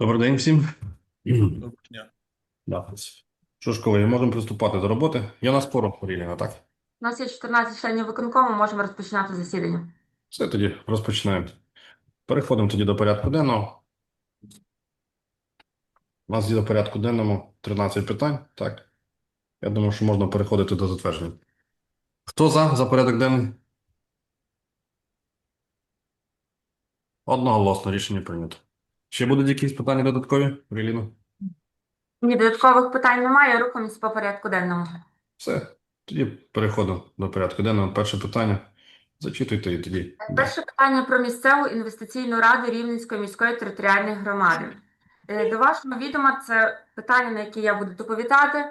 Добрий день всім. Доброго дня. Да. Що ж, колеги, можемо приступати до роботи. Я на спору, Ріліна, так? У нас є 14 членів виконкому, можемо розпочинати засідання. Все тоді розпочинаємо. Переходимо тоді до порядку денного. У нас є до порядку денному 13 питань, так? Я думаю, що можна переходити до затвердження. Хто за, за порядок денний? Одноголосно рішення прийнято. Ще будуть якісь питання додаткові, Ріліна? Ні, додаткових питань немає, рухаємося по порядку денному. Все, тоді переходимо до порядку денного. Перше питання. Зачитуйте і тоді. Перше питання про місцеву інвестиційну раду Рівненської міської територіальної громади. Е, До вашого відома це питання, на яке я буду доповідати.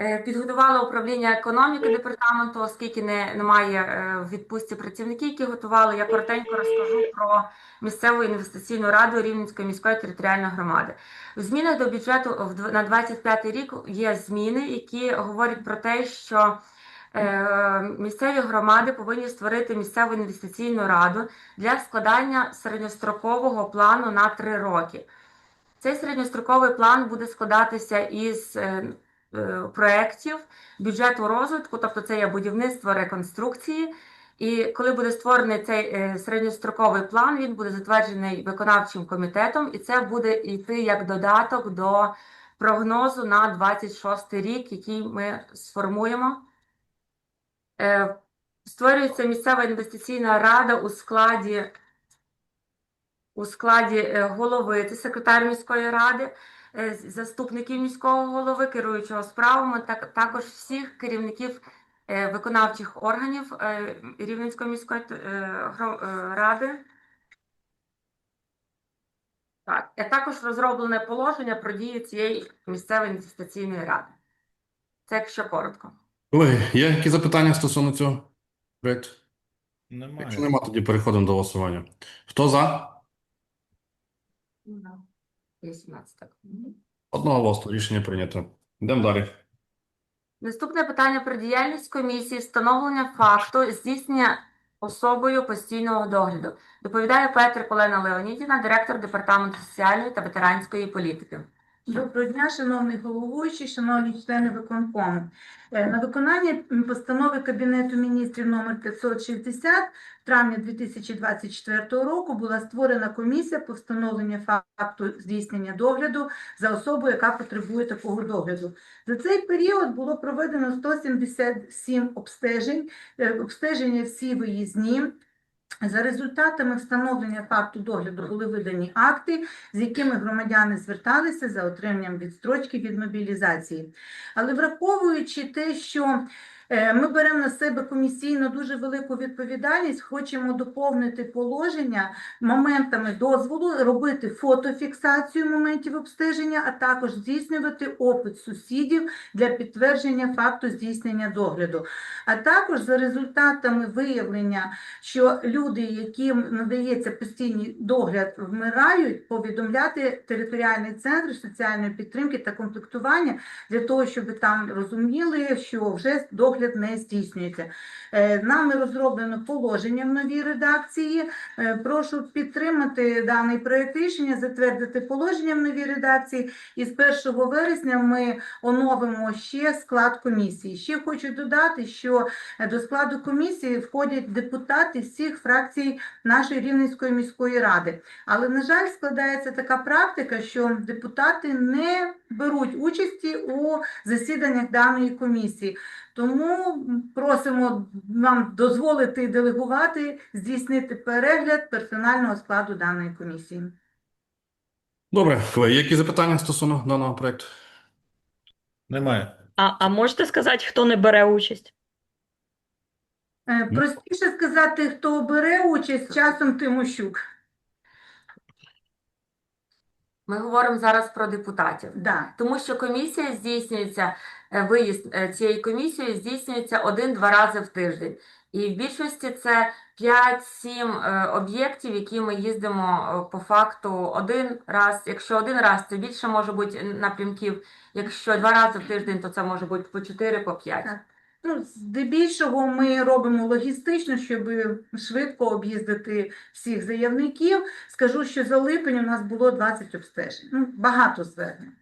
Е, Підготувало управління економіки департаменту, оскільки не, немає е, в відпустці працівників, які готували. Я коротенько розкажу про місцеву інвестиційну раду Рівненської міської територіальної громади. В змінах до бюджету на 25 рік є зміни, які говорять про те, що е, місцеві громади повинні створити місцеву інвестиційну раду для складання середньострокового плану на три роки. Цей середньостроковий план буде складатися із проєктів бюджету розвитку, тобто це є будівництво реконструкції. І коли буде створений цей е, середньостроковий план, він буде затверджений виконавчим комітетом, і це буде йти як додаток до прогнозу на 26 рік, який ми сформуємо. Е, Створюється місцева інвестиційна рада у складі, у складі е, голови, це секретар міської ради, е, заступників міського голови, керуючого справами, так, також всіх керівників е, виконавчих органів е, Рівненської міської е, е, ради. Так, а також розроблене положення про дію цієї місцевої інвестиційної ради. Це якщо коротко. Колеги, є які запитання стосовно цього проєкту? Немає. Якщо нема, тоді переходимо до голосування. Хто за? 18 так. Одноголосно рішення прийнято. Йдемо далі. Наступне питання про діяльність комісії встановлення факту здійснення особою постійного догляду. Доповідає Петр Колена Леонідівна, директор департаменту соціальної та ветеранської політики. Доброго дня, шановний головуючий, шановні члени виконкому. Е, На виконання постанови Кабінету міністрів номер 560 в травні 2024 року була створена комісія по встановленню факту здійснення догляду за особою, яка потребує такого догляду. За цей період було проведено 177 обстежень, е, обстеження всі виїзні. За результатами встановлення факту догляду були видані акти, з якими громадяни зверталися за отриманням відстрочки від мобілізації. Але враховуючи те, що ми беремо на себе комісійно дуже велику відповідальність, хочемо доповнити положення моментами дозволу, робити фотофіксацію моментів обстеження, а також здійснювати опит сусідів для підтвердження факту здійснення догляду. А також за результатами виявлення що люди, яким надається постійний догляд, вмирають, повідомляти територіальний центр соціальної підтримки та комплектування для того, щоб там розуміли, що вже догляд не здійснюється. Е, Нами розроблено положення в новій редакції. Е, Прошу підтримати даний проект рішення, затвердити положення в новій редакції. І з 1 вересня ми оновимо ще склад комісії. Ще хочу додати, що Е, до складу комісії входять депутати всіх фракцій нашої Рівненської міської ради. Але, на жаль, складається така практика, що депутати не беруть участі у засіданнях даної комісії. Тому просимо нам дозволити делегувати здійснити перегляд персонального складу даної комісії. Добре, колеги, є які запитання стосовно даного проєкту? Немає. А, а можете сказати, хто не бере участь? Е, Простіше сказати, хто бере участь, часом Тимощук. Ми говоримо зараз про депутатів. Да. Тому що комісія здійснюється, виїзд е, цієї комісії здійснюється один-два рази в тиждень. І в більшості це 5-7 е, об'єктів, які ми їздимо е, по факту один раз. Якщо один раз, це більше може бути напрямків. Якщо два рази в тиждень, то це може бути по 4, по 5. Так. Ну, здебільшого ми робимо логістично, щоб швидко об'їздити всіх заявників. Скажу, що за липень у нас було 20 обстежень. Ну, багато звернень.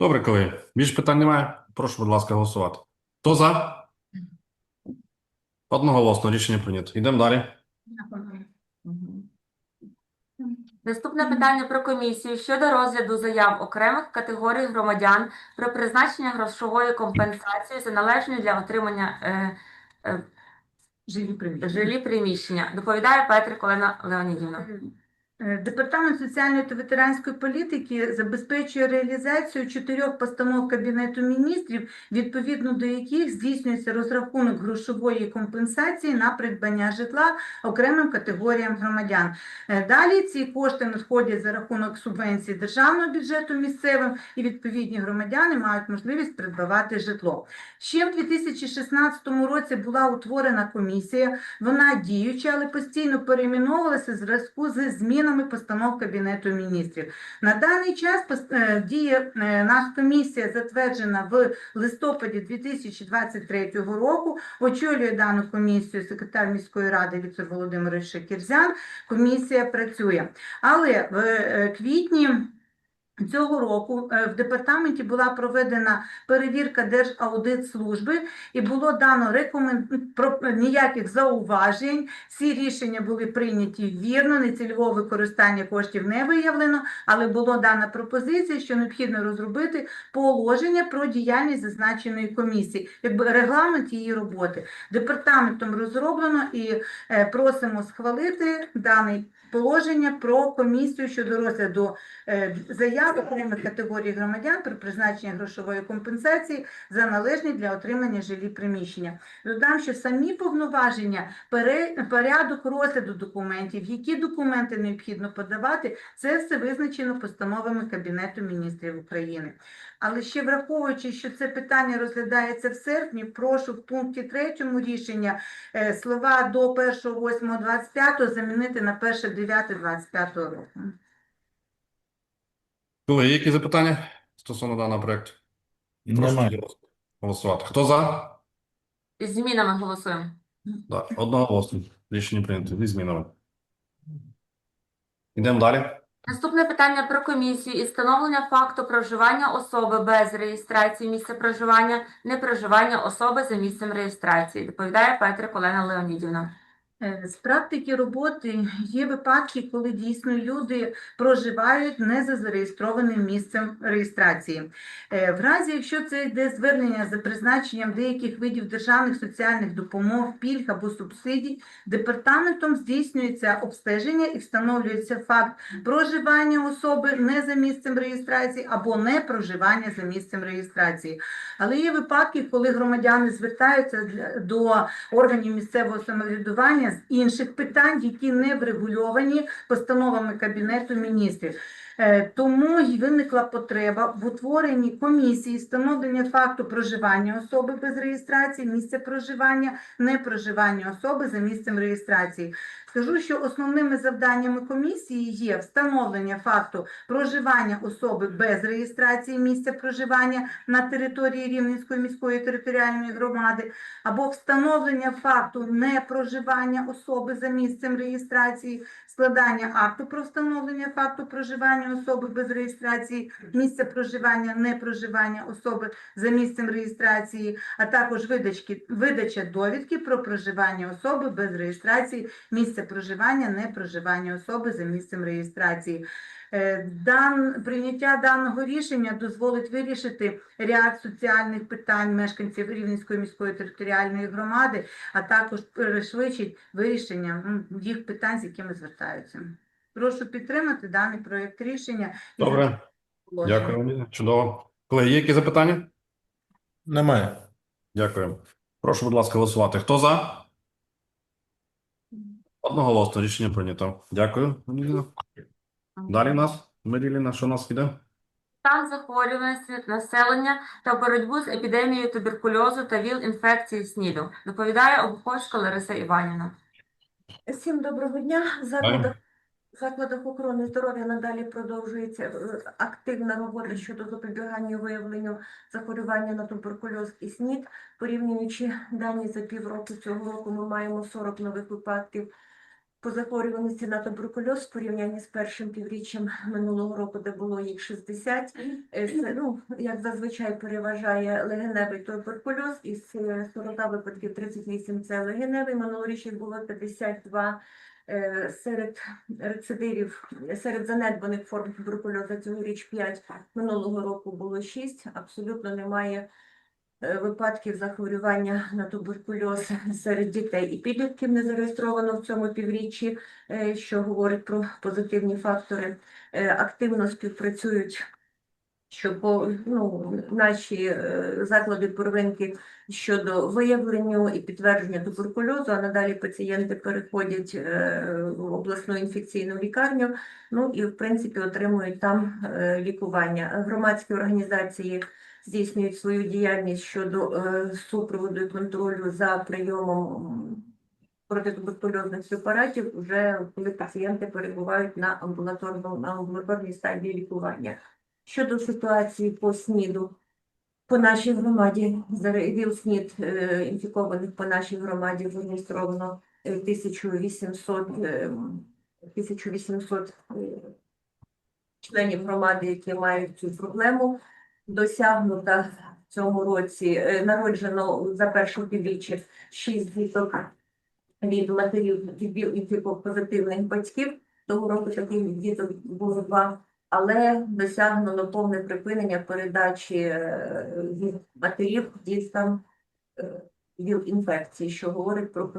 Добре, колеги. Більше питань немає. Прошу, будь ласка, голосувати. Хто за? Одноголосно рішення прийнято. Йдемо далі. Наступне питання про комісію щодо розгляду заяв окремих категорій громадян про призначення грошової компенсації за належні для отримання е, е, приміщення. жилі приміщення. Доповідає Петрик Олена Леонідівна. Е, Департамент соціальної та ветеранської політики забезпечує реалізацію чотирьох постанов Кабінету міністрів, відповідно до яких здійснюється розрахунок грошової компенсації на придбання житла окремим категоріям громадян. Е, Далі ці кошти надходять за рахунок субвенцій державного бюджету місцевим, і відповідні громадяни мають можливість придбавати житло. Ще в 2016 році була утворена комісія, вона діюча, але постійно перейменовувалася в зв'язку з змінами постанов Кабінету міністрів. На даний час е, діє е, комісія, затверджена в листопаді 2023 року. Очолює дану комісію секретар міської ради Віктор Володимирович Шакірзян. Комісія працює. Але в е, квітні. Цього року е, в департаменті була проведена перевірка Держаудитслужби і було дано рекомен... про ніяких зауважень. Всі рішення були прийняті вірно, нецільового використання коштів не виявлено, але було дана пропозиція, що необхідно розробити положення про діяльність зазначеної комісії, якби регламент її роботи. Департаментом розроблено і е, просимо схвалити дане положення про комісію щодо розгляду е, заяв окремих категорій громадян про призначення грошової компенсації за належні для отримання жилі приміщення. Додам, що самі повноваження, порядок розгляду документів, які документи необхідно подавати, це все визначено постановами Кабінету міністрів України. Але ще враховуючи, що це питання розглядається в серпні, прошу в пункті 3 рішення е, слова до 1.8.25 замінити на 1.9.25 року. Колеги, є які запитання стосовно даного проекту? Прошу Немає. голосувати. Хто за? Із змінами голосуємо. Да. Одноголосно. Рішення прийнято. Зі змінами. Йдемо далі. Наступне питання про комісію із встановлення факту проживання особи без реєстрації місця проживання, непроживання особи за місцем реєстрації. Доповідає Петрик Олена Леонідівна. Е, З практики роботи є випадки, коли дійсно люди проживають не за зареєстрованим місцем реєстрації. Е, В разі, якщо це йде звернення за призначенням деяких видів державних соціальних допомог, пільг або субсидій, департаментом здійснюється обстеження і встановлюється факт проживання особи не за місцем реєстрації або не проживання за місцем реєстрації. Але є випадки, коли громадяни звертаються до органів місцевого самоврядування з інших питань, які не врегульовані постановами Кабінету міністрів. Е, Тому й виникла потреба в утворенні комісії встановлення факту проживання особи без реєстрації, місця проживання, непроживання особи за місцем реєстрації. Скажу, що основними завданнями комісії є встановлення факту проживання особи без реєстрації місця проживання на території Рівненської міської територіальної громади, або встановлення факту непроживання особи за місцем реєстрації, складання акту про встановлення факту проживання особи без реєстрації, місця проживання, непроживання особи за місцем реєстрації, а також видачки, видача довідки про проживання особи без реєстрації, місця проживання, непроживання особи за місцем реєстрації. Е, Дан, прийняття даного рішення дозволить вирішити ряд соціальних питань мешканців Рівненської міської територіальної громади, а також перешвидшить вирішення їх питань, з якими звертаються. Прошу підтримати даний проєкт рішення. Добре. Дякую, Чудово. Колеги, є які запитання? Немає. Дякую. Прошу, будь ласка, голосувати. Хто за? Одноголосно. Рішення прийнято. Дякую. Леонідіна. Далі в нас, Маріліна, що у нас йде? Стан захворюваності населення та боротьбу з епідемією туберкульозу та ВІЛ-інфекції СНІДу. Доповідає Обуховська Лариса Іванівна. Всім доброго дня. В закладах В закладах охорони здоров'я надалі продовжується е, активна робота щодо запобігання виявленню захворювання на туберкульоз і СНІД. Порівнюючи дані за півроку цього року, ми маємо 40 нових випадків по захворюваності на туберкульоз в порівнянні з першим півріччям минулого року, де було їх 60. Е, Це, ну, як зазвичай переважає легеневий туберкульоз, із е, 40 випадків 38 – це легеневий, минулорічних було 52. Е, Серед рецидивів, серед занедбаних форм туберкульозу цьогоріч 5, минулого року було 6, абсолютно немає е, випадків захворювання на туберкульоз серед дітей і підлітків не зареєстровано в цьому півріччі, е, що говорить про позитивні фактори. Е, Активно співпрацюють що по ну, наші е, заклади первинки щодо виявлення і підтвердження туберкульозу, а надалі пацієнти переходять е, в обласну інфекційну лікарню, ну і в принципі отримують там е, лікування. Громадські організації здійснюють свою діяльність щодо е, супроводу і контролю за прийомом протитуберкульозних препаратів, вже коли пацієнти перебувають на амбулаторному на амбулаторній стадії лікування. Щодо ситуації по СНІДу, по нашій громаді, заре- ВІЛ-СНІД е, інфікованих по нашій громаді зареєстровано е, 1800, е, 1800 е, членів громади, які мають цю проблему. Досягнута в цьому році, е, народжено за перше півріччя 6 діток від матерів ВІЛ-інфікопозитивних батьків. Того року таких діток було два але досягнено повне припинення передачі е, від матерів діткам е, ВІЛ-інфекції, що говорить про,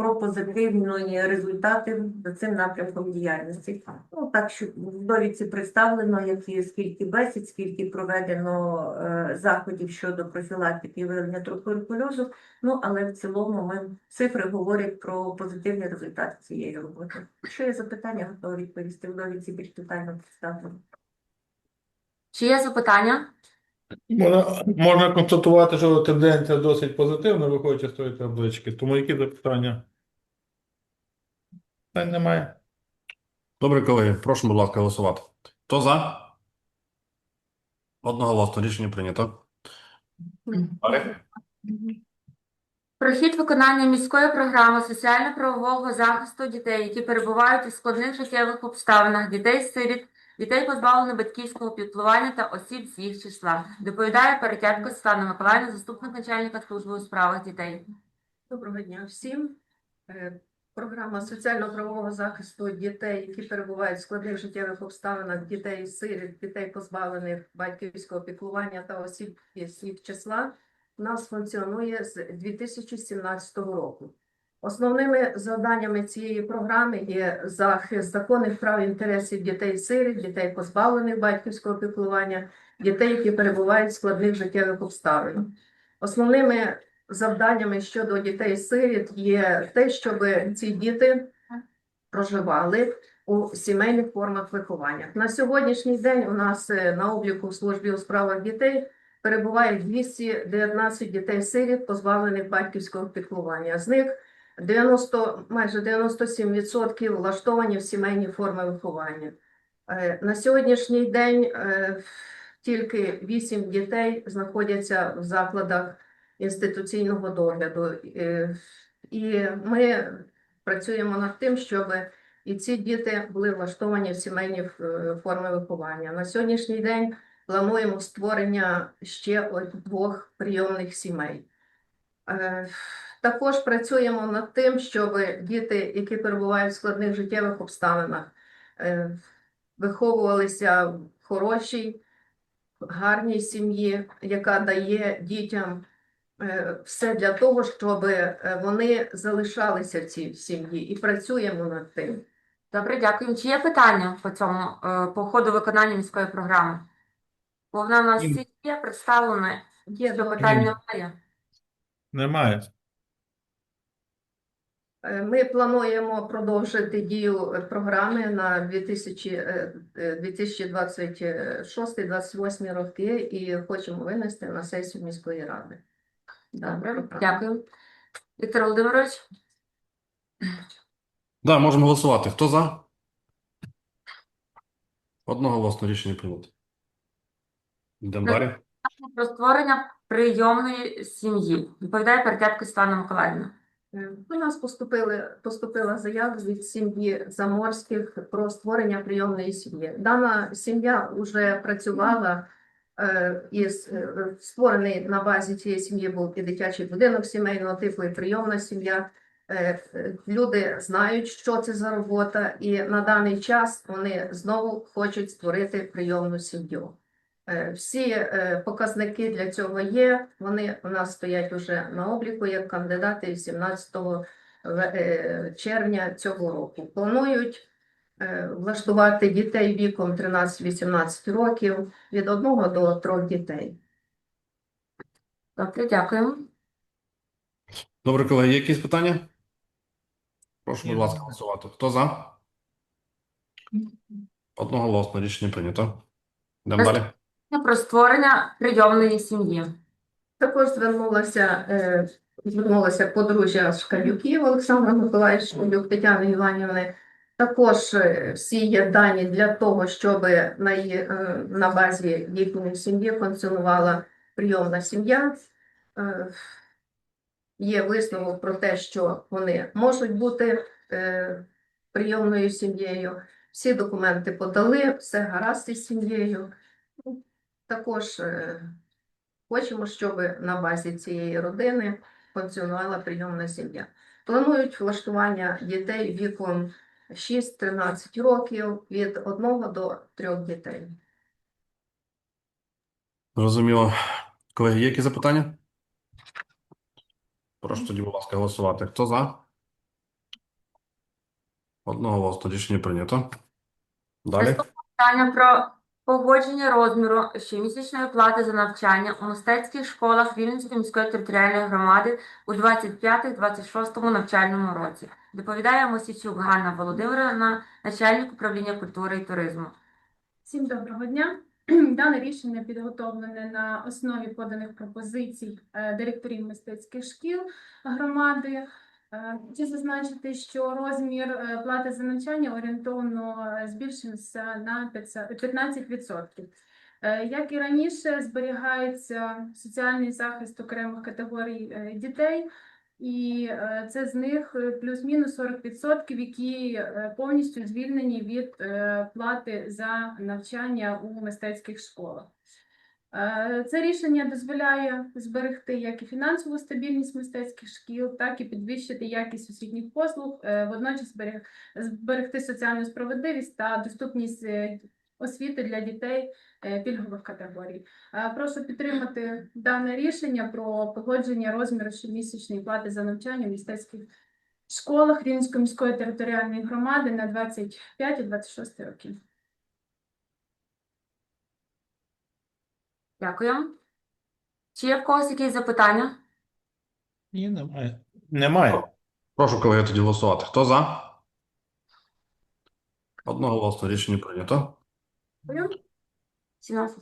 про позитивні результати за цим напрямком діяльності. Ну так що в довідці представлено, які скільки бесід, скільки проведено е, заходів щодо профілактики виявлення туберкульозу. Ну але в цілому ми цифри говорять про позитивні результати цієї роботи. Якщо є запитання, готова відповісти в довідці більш детально представлено. Чи є запитання? Можна, можна констатувати, що тенденція досить позитивна, виходячи з тої таблички. Тому які запитання? Питань немає. Добре, колеги, прошу, будь ласка, голосувати. Хто за? Одноголосно рішення прийнято. Далі. Прохід виконання міської програми соціально-правового захисту дітей, які перебувають у складних життєвих обставинах, дітей-сиріт, дітей позбавлених батьківського піклування та осіб з їх числа. Доповідає Перетятко Світлана Миколаївна, заступник начальника служби у справах дітей. Доброго дня всім. Е, Програма соціально-правового захисту дітей, які перебувають в складних життєвих обставинах, дітей сиріт, дітей позбавлених батьківського піклування та осіб із їх числа, у нас функціонує з 2017 року. Основними завданнями цієї програми є захист законних прав і інтересів дітей сиріт, дітей позбавлених батьківського піклування, дітей, які перебувають в складних життєвих обставинах. Основними завданнями щодо дітей-сиріт є те, щоб ці діти проживали у сімейних формах виховання. На сьогоднішній день у нас е, на обліку в службі у справах дітей перебуває 219 дітей-сиріт, позбавлених батьківського піклування. З них 90, майже 97% влаштовані в сімейні форми виховання. Е, На сьогоднішній день е, тільки 8 дітей знаходяться в закладах інституційного догляду. Е, І ми працюємо над тим, щоб і ці діти були влаштовані в сімейні форми виховання. На сьогоднішній день плануємо створення ще двох прийомних сімей. Також працюємо над тим, щоб діти, які перебувають в складних життєвих обставинах, е, виховувалися в хорошій, гарній сім'ї, яка дає дітям е, все для того, щоб е, вони залишалися в цій сім'ї і працюємо над тим. Добре, дякую. Чи є питання по цьому, по ходу виконання міської програми? Бо вона в нас є представлена, Є до- питань немає. Немає. Е, Ми плануємо продовжити дію програми на 2000, е, е, 2026-2028 роки і хочемо винести на сесію міської ради. Добре, дякую. Віктор Володимирович? Да, можемо голосувати. Хто за? Одноголосно рішення прийнято. Йдемо далі. Про створення прийомної сім'ї. Доповідає Перетятко Світлана Миколаївна. Е, До нас поступили, поступила заява від сім'ї Заморських про створення прийомної сім'ї. Дана сім'я вже працювала е, із е, створений на базі цієї сім'ї був і дитячий будинок сімейного типу, і прийомна сім'я. Люди знають, що це за робота, і на даний час вони знову хочуть створити прийомну сім'ю. Е, Всі е, показники для цього є. Вони у нас стоять уже на обліку як кандидати 17 е, червня цього року. Планують влаштувати дітей віком 13-18 років від 1 до 3 дітей. Добре, дякуємо. Добре, колеги, якісь питання? Прошу, будь ласка, голосувати. Хто за? Одноголосно рішення прийнято. Йдемо далі. Про створення прийомної сім'ї. Також звернулася, е, звернулася подружжя Шкалюків Олександра Миколаївич Шкалюк, Тетяни Іванівни. Також е, всі є дані для того, щоб на, її, е, на базі їхньої сім'ї функціонувала прийомна сім'я. Є висновок про те, що вони можуть бути прийомною сім'єю. Всі документи подали, все гаразд із сім'єю. Також е, Хочемо, щоб на базі цієї родини функціонувала прийомна сім'я. Планують влаштування дітей віком 6-13 років від 1 до 3 дітей. Зрозуміло. Колеги, є які запитання? Прошу тоді, будь ласка, голосувати. Хто за? Одноголосно рішення прийнято. Далі. Питання про погодження розміру щомісячної плати за навчання у мистецьких школах Рівненської міської територіальної громади у 25-26 навчальному році. Доповідає Мосічук Ганна Володимирівна, начальник управління культури і туризму. Всім доброго дня. Дане рішення підготовлене на основі поданих пропозицій е, директорів мистецьких шкіл громади. Е, Хочу зазначити, що розмір е, плати за навчання орієнтовно е, збільшився на 500 15%. Е, Як і раніше, зберігається соціальний захист окремих категорій дітей, і це з них плюс-мінус 40%, які повністю звільнені від плати за навчання у мистецьких школах. Е, Це рішення дозволяє зберегти як і фінансову стабільність мистецьких шкіл, так і підвищити якість освітніх послуг, е, водночас зберег- зберегти соціальну справедливість та доступність е, освіти для дітей пільгових категорій. Прошу підтримати дане рішення про погодження розміру щомісячної плати за навчання в мистецьких школах Рівненської міської територіальної громади на 25-26 років. Дякую. Чи є в когось якісь запитання? Ні, немає. Немає. Прошу, колеги, тоді голосувати. Хто за? Одноголосно рішення прийнято. 17.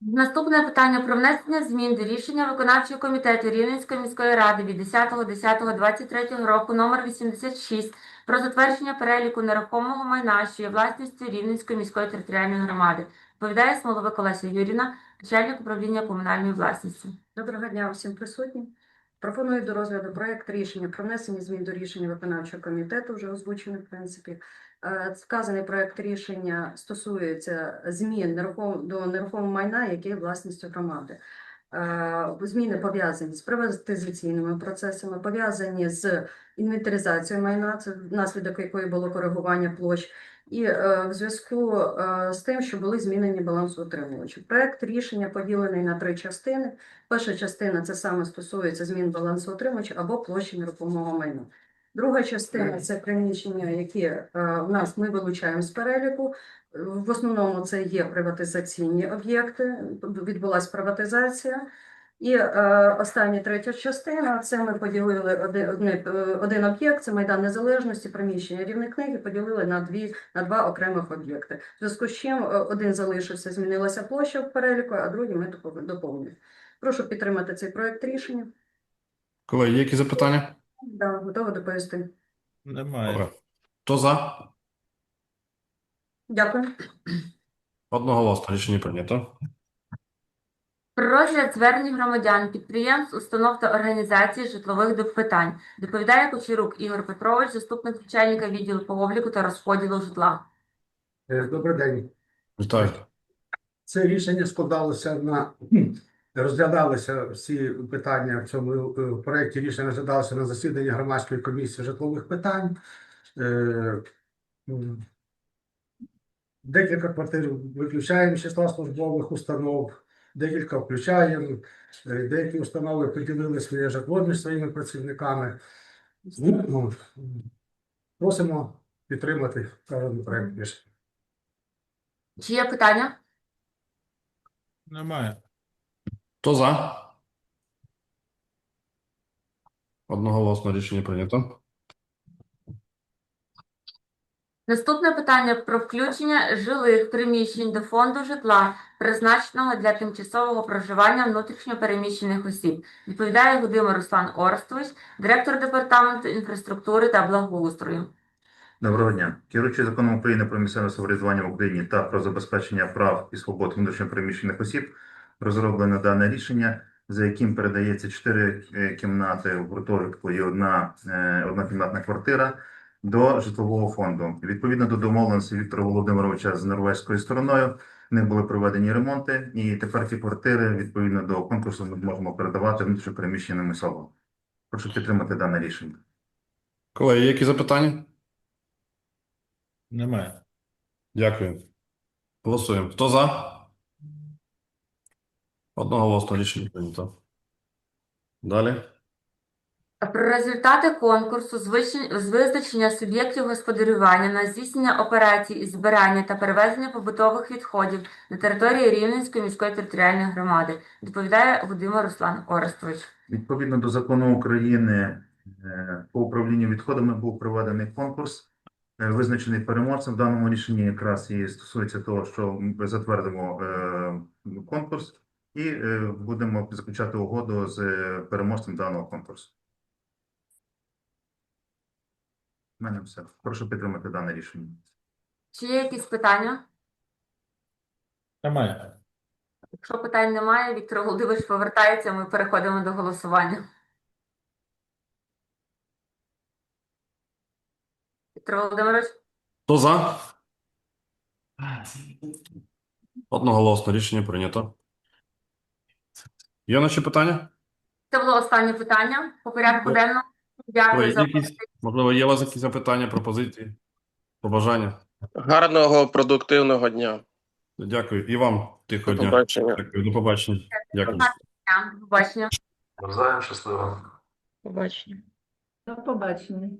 Наступне питання про внесення змін до рішення виконавчого комітету Рівненської міської ради від 10.10.23 року номер 86 про затвердження переліку нерухомого майна, що є власністю Рівненської міської територіальної громади. Відповідає Смоловик Олеся Юріна, начальник управління комунальної власності. Доброго дня усім присутнім. Пропоную до розгляду проект рішення про внесення змін до рішення виконавчого комітету, вже озвучений в принципі. Е, Вказаний проект рішення стосується змін до нерухомого майна, яке є власністю громади. Е, Зміни пов'язані з приватизаційними процесами, пов'язані з інвентаризацією майна, це внаслідок якої було коригування площ, і е, в зв'язку е, з тим, що були змінені балансоутримувачі. Проект рішення поділений на три частини. Перша частина це саме стосується змін балансоутримувача або площі нерухомого майна. Друга частина це приміщення, які е, в нас ми вилучаємо з переліку. В основному це є приватизаційні об'єкти, відбулася приватизація. І е, остання третя частина це ми поділили один, е, один об'єкт, це Майдан Незалежності, приміщення рівні книги, поділили на дві на два окремих об'єкти. В зв'язку з чим е, один залишився, змінилася площа в переліку, а другий ми допов- доповнили. Прошу підтримати цей проект рішення. Колеги, є які запитання? Да, готова доповісти. Немає. Добре. Хто за? Дякую. Одноголосно рішення прийнято. Про розгляд звернень громадян, підприємств, установ та організацій житлових питань. Доповідає Кучерук Ігор Петрович, заступник начальника відділу по обліку та розподілу житла. Е, Добрий день. Вітаю. Це рішення складалося на розглядалися всі питання в цьому е, проєкті рішення розглядалися на засіданні громадської комісії житлових питань. Е, Декілька квартир виключаємо з числа службових установ, декілька включаємо. Е, Деякі установи поділили своє житло між своїми працівниками. Ну, Просимо підтримати вказаний проєкт рішення. Чи є питання? Немає. Хто за? Одноголосно рішення прийнято. Наступне питання про включення жилих приміщень до фонду житла, призначеного для тимчасового проживання внутрішньо переміщених осіб. Відповідає Гудимир Руслан Орестович, директор департаменту інфраструктури та благоустрою. Доброго дня. Керуючи законом України про місцеве самоврядування в Україні та про забезпечення прав і свобод внутрішньопереміщених осіб, розроблено дане рішення, за яким передається чотири е, кімнати в гуртожитку і одна е, однокімнатна квартира до житлового фонду. Відповідно до домовленості Віктора Володимировича з норвезькою стороною, в них були проведені ремонти, і тепер ці квартири відповідно до конкурсу ми можемо передавати внутрішньопереміщеним особам. Прошу підтримати дане рішення. Колеги, які запитання? Немає. Дякую. Голосуємо. Хто за? Одноголосно рішення прийнято. Далі. Про результати конкурсу з визначення суб'єктів господарювання на здійснення операцій із збирання та перевезення побутових відходів на території Рівненської міської територіальної громади. Доповідає Гудимир Руслан Орестович. Відповідно до закону України е, по управлінню відходами був проведений конкурс, е, визначений переможцем. В даному рішенні якраз і стосується того, що ми затвердимо е, конкурс і будемо заключати угоду з переможцем даного конкурсу. У мене все. Прошу підтримати дане рішення. Чи є якісь питання? Немає. Якщо питань немає, Віктор Володимирович повертається, ми переходимо до голосування. Віктор Володимирович, Хто за? Одноголосно рішення прийнято. Є наші питання? це було останнє питання по порядку денному. Дякую за якісь, можливо, є у вас якісь запитання, пропозиції, побажання? Гарного продуктивного дня. Дякую. І вам тихого До дня. побачення. Дякую. До побачення. Дякую. До побачення. Побачення. До побачення.